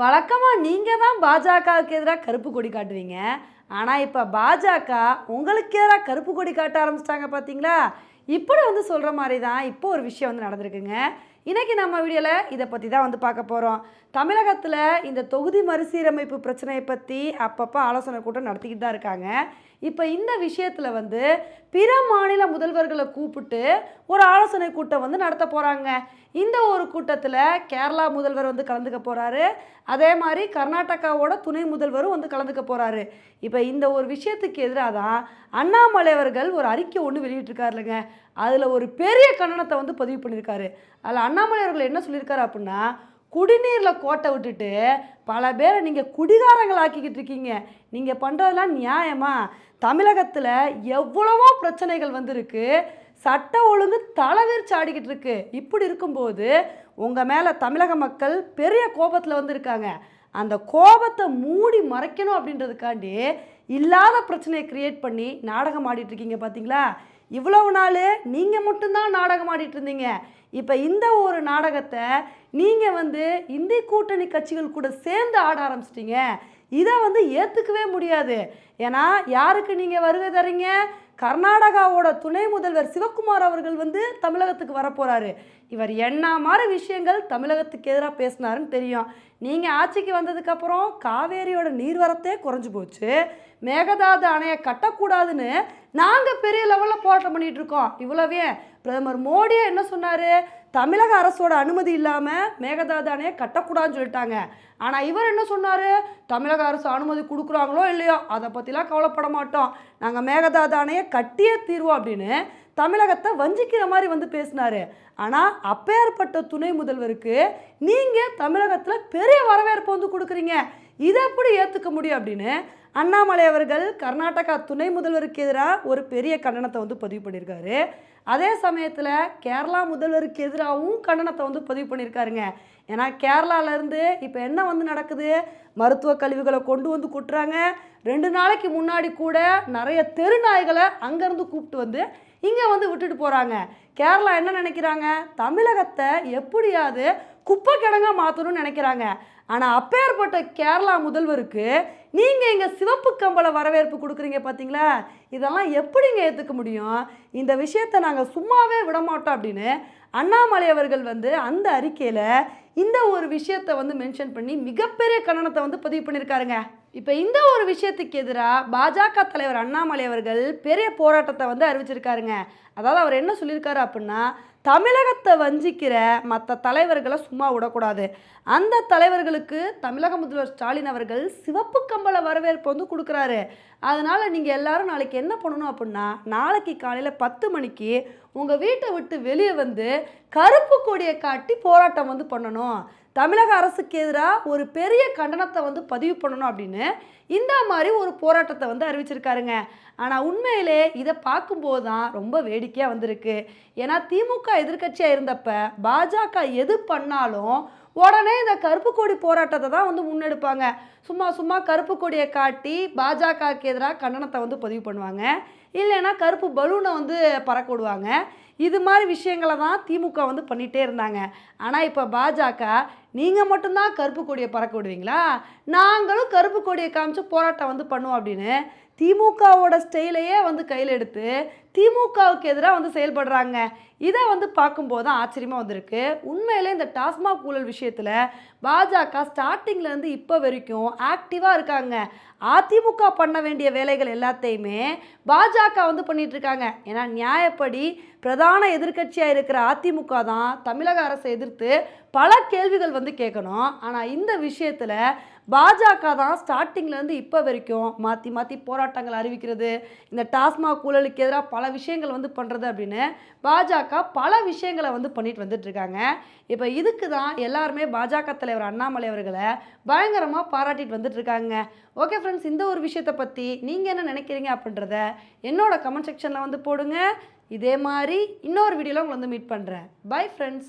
வழக்கமாக நீங்கள் தான் பாஜகவுக்கு எதிராக கருப்பு கொடி காட்டுவீங்க. ஆனால் இப்போ பாஜக உங்களுக்கு எதிராக கருப்பு கொடி காட்ட ஆரம்பிச்சிட்டாங்க பார்த்தீங்களா இப்படி வந்து சொல்கிற மாதிரி தான் இப்போ ஒரு விஷயம் வந்து நடந்திருக்குங்க. இன்றைக்கி நம்ம வீடியோவில் இதை பற்றி தான் வந்து பார்க்க போகிறோம் தமிழகத்தில் இந்த தொகுதி மறுசீரமைப்பு பிரச்சனையை பற்றி அப்பப்போ ஆலோசனை கூட்டம் நடத்திக்கிட்டு தான் இருக்காங்க. இப்போ இந்த விஷயத்தில் வந்து பிற மாநில முதல்வர்களை கூப்பிட்டு ஒரு ஆலோசனை கூட்டம் வந்து நடத்த போகிறாங்க இந்த ஒரு கூட்டத்தில் கேரளா முதல்வர் வந்து கலந்துக்க போகிறாரு அதே மாதிரி கர்நாடகாவோட துணை முதல்வரும் வந்து கலந்துக்க போகிறாரு இப்போ இந்த ஒரு விஷயத்துக்கு எதிராக தான் அண்ணாமலை அவர்கள் ஒரு அறிக்கை ஒன்று வெளியிட்டிருக்காருலங்க. அதில் ஒரு பெரிய கண்டனத்தை வந்து பதிவு பண்ணியிருக்காரு அதில் அண்ணாமலை அவர்கள் என்ன சொல்லியிருக்காரு அப்படின்னா குடிநீரில் கோட்டை விட்டுட்டு பல பேரை நீங்கள் குடிகாரங்கள் ஆக்கிக்கிட்டு இருக்கீங்க. நீங்கள் பண்ணுறதெல்லாம் நியாயமா? தமிழகத்தில் எவ்வளவோ பிரச்சனைகள் வந்திருக்கு. சட்ட ஒழுங்கு தலைவிரிச்சு ஆடிக்கிட்டு இருக்கு. இப்படி இருக்கும்போது உங்கள் மேலே தமிழக மக்கள் பெரிய கோபத்தில் வந்திருக்காங்க. அந்த கோபத்தை மூடி மறைக்கணும் அப்படின்றதுக்காண்டி இல்லாத பிரச்சனையை க்ரியேட் பண்ணி நாடகம் ஆடிட்டு இருக்கீங்க பார்த்தீங்களா இவ்வளவு நாள் நீங்கள் மட்டும்தான் நாடகம் ஆடிட்டு இருந்தீங்க. இப்போ இந்த ஒரு நாடகத்தை நீங்கள் வந்து இந்திய கூட்டணி கட்சிகள் கூட சேர்ந்து ஆட ஆரம்பிச்சிட்டிங்க. இதை வந்து ஏற்றுக்கவே முடியாது. ஏன்னா யாருக்கு நீங்கள் வருகை தரீங்க? கர்நாடகாவோட துணை முதல்வர் சிவகுமார் அவர்கள் வந்து தமிழகத்துக்கு வரப்போகிறாரு இவர் என்ன மாதிரி விஷயங்கள் தமிழகத்துக்கு எதிராக பேசினாருன்னு தெரியும். நீங்கள் ஆட்சிக்கு வந்ததுக்கப்புறம் காவேரியோட நீர்வரத்தே குறைஞ்சி போச்சு. மேகதாது அணையை கட்டக்கூடாதுன்னு நாங்கள் பெரிய லெவலில் போராட்டம் பண்ணிகிட்டு இருக்கோம். இவ்வளவே. பிரதமர் மோடியே என்ன சொன்னார்? தமிழக அரசோட அனுமதி இல்லாமல் மேகதாது அணையை கட்டக்கூடாதுன்னு சொல்லிட்டாங்க. ஆனால் இவர் என்ன சொன்னார்? தமிழக அரசு அனுமதி கொடுக்குறாங்களோ இல்லையோ அதை பற்றிலாம் கவலைப்பட மாட்டோம். நாங்கள் மேகதாது அணையை கட்டியே தீர்வோம் அப்படின்னு தமிழகத்தை வஞ்சிக்கிற மாதிரி வந்து பேசினார். ஆனால் அப்பேற்பட்ட துணை முதல்வருக்கு நீங்கள் தமிழகத்தில் பெரிய வரவேற்பு வந்து கொடுக்குறீங்க. இதை எப்படி ஏற்றுக்க முடியும் அப்படின்னு அண்ணாமலை அவர்கள் கர்நாடகா துணை முதல்வருக்கு எதிராக ஒரு பெரிய கண்டனத்தை வந்து பதிவு பண்ணியிருக்காரு. அதே சமயத்தில் கேரளா முதல்வருக்கு எதிராகவும் கண்டனத்தை வந்து பதிவு பண்ணியிருக்காருங்க. ஏன்னா கேரளாவிலேருந்து இப்போ என்ன வந்து நடக்குது? மருத்துவ கழிவுகளை கொண்டு வந்து கொட்டுறாங்க. ரெண்டு நாளைக்கு முன்னாடி கூட நிறைய தெருநாய்களை அங்கேருந்து கூப்பிட்டு வந்து இங்கே வந்து விட்டுட்டு போகிறாங்க கேரளா என்ன நினைக்கிறாங்க? தமிழகத்தை எப்படியாவது குப்பை கிடங்காக மாற்றணும்னு நினைக்கிறாங்க. ஆனால் அப்பேற்பட்ட கேரளா முதல்வருக்கு நீங்கள் இங்கே சிவப்பு கம்பள வரவேற்பு கொடுக்குறீங்க பார்த்தீங்களா இதெல்லாம் எப்படிங்க ஏற்றுக்க முடியும்? இந்த விஷயத்தை நாங்கள் சும்மாவே விடமாட்டோம் அப்படின்னு அண்ணாமலை அவர்கள் வந்து அந்த அறிக்கையில் இந்த ஒரு விஷயத்தை வந்து மென்ஷன் பண்ணி மிகப்பெரிய கண்டனத்தை வந்து பதிவு பண்ணியிருக்காருங்க. இப்போ இந்த ஒரு விஷயத்துக்கு எதிராக பாஜக தலைவர் அண்ணாமலை அவர்கள் பெரிய போராட்டத்தை வந்து அறிவிச்சிருக்காருங்க. அதாவது அவர் என்ன சொல்லியிருக்காரு அப்படின்னா தமிழகத்தை வஞ்சிக்கிற மற்ற தலைவர்களை சும்மா விடக்கூடாது. அந்த தலைவர்களுக்கு தமிழக முதல்வர் ஸ்டாலின் அவர்கள் சிவப்பு கம்பள வரவேற்பு வந்து கொடுக்குறாரு. அதனால் நீங்கள் எல்லாரும் நாளைக்கு என்ன பண்ணணும் அப்படின்னா நாளைக்கு காலையில் பத்து மணிக்கு உங்கள் வீட்டை விட்டு வெளியே வந்து கருப்பு கொடியை காட்டி போராட்டம் வந்து பண்ணணும். தமிழக அரசுக்கு எதிராக ஒரு பெரிய கண்டனத்தை வந்து பதிவு பண்ணணும் அப்படின்னு இந்த மாதிரி ஒரு போராட்டத்தை வந்து அறிவிச்சிருக்காருங்க. ஆனால் உண்மையிலே இதை பார்க்கும்போது தான் ரொம்ப வேடிக்கையாக வந்திருக்கு. ஏன்னா திமுக எதிர்க்கட்சியாக இருந்தப்ப பாஜக எது பண்ணாலும் உடனே இந்த கருப்பு கொடி போராட்டத்தை தான் வந்து முன்னெடுப்பாங்க. சும்மா சும்மா கருப்பு கொடியை காட்டி பாஜகவுக்கு எதிராக கண்டனத்தை வந்து பதிவு பண்ணுவாங்க. இல்லைன்னா கருப்பு பலூனை வந்து பறக்க விடுவாங்க இது மாதிரி விஷயங்களை தான் திமுக வந்து பண்ணிகிட்டே இருந்தாங்க. ஆனால் இப்போ பாஜக நீங்கள் மட்டும்தான் கருப்பு கொடியை பறக்க விடுவீங்களா நாங்களும் கருப்பு கொடியை காமிச்சு போராட்டம் வந்து பண்ணுவோம் அப்படின்னு திமுகவோட ஸ்டைலையே வந்து கையில் எடுத்து திமுகவுக்கு எதிராக வந்து செயல்படுறாங்க. இதை வந்து பார்க்கும்போது தான் ஆச்சரியமாக வந்திருக்கு. உண்மையிலே இந்த டாஸ்மாக் ஊழல் விஷயத்தில் பாஜக ஸ்டார்டிங்லேருந்து இப்போ வரைக்கும் ஆக்டிவாக இருக்காங்க. அதிமுக பண்ண வேண்டிய வேலைகள் எல்லாத்தையுமே பாஜக வந்து பண்ணிகிட்ருக்காங்க இருக்காங்க. ஏன்னா நியாயப்படி பிரதான எதிர்க்கட்சியாக இருக்கிற அதிமுக தான் தமிழக அரசை எதிர்த்து பல கேள்விகள் வந்து கேட்கணும். ஆனால் இந்த விஷயத்தில் பாஜக தான் ஸ்டார்டிங்லேருந்து இப்போ வரைக்கும் மாற்றி மாற்றி போராட்டங்கள் அறிவிக்கிறது இந்த டாஸ்மாக் ஊழலுக்கு எதிராக பல விஷயங்கள் வந்து பண்ணுறது அப்படின்னு பாஜக பல விஷயங்களை வந்து பண்ணிட்டு வந்துட்டுருக்காங்க இப்போ இதுக்கு தான் எல்லாருமே பாஜக தலைவர் அண்ணாமலை அவர்களை பயங்கரமாக பாராட்டிட்டு வந்துட்டுருக்காங்க ஓகே ஃப்ரெண்ட்ஸ் இந்த ஒரு விஷயத்தை பற்றி நீங்கள் என்ன நினைக்கிறீங்க அப்படின்றத என்னோட கமெண்ட் செக்ஷனில் வந்து போடுங்க. இதே மாதிரி இன்னொரு வீடியோவில் உங்களை வந்து மீட் பண்ணுறேன் பை ஃப்ரெண்ட்ஸ்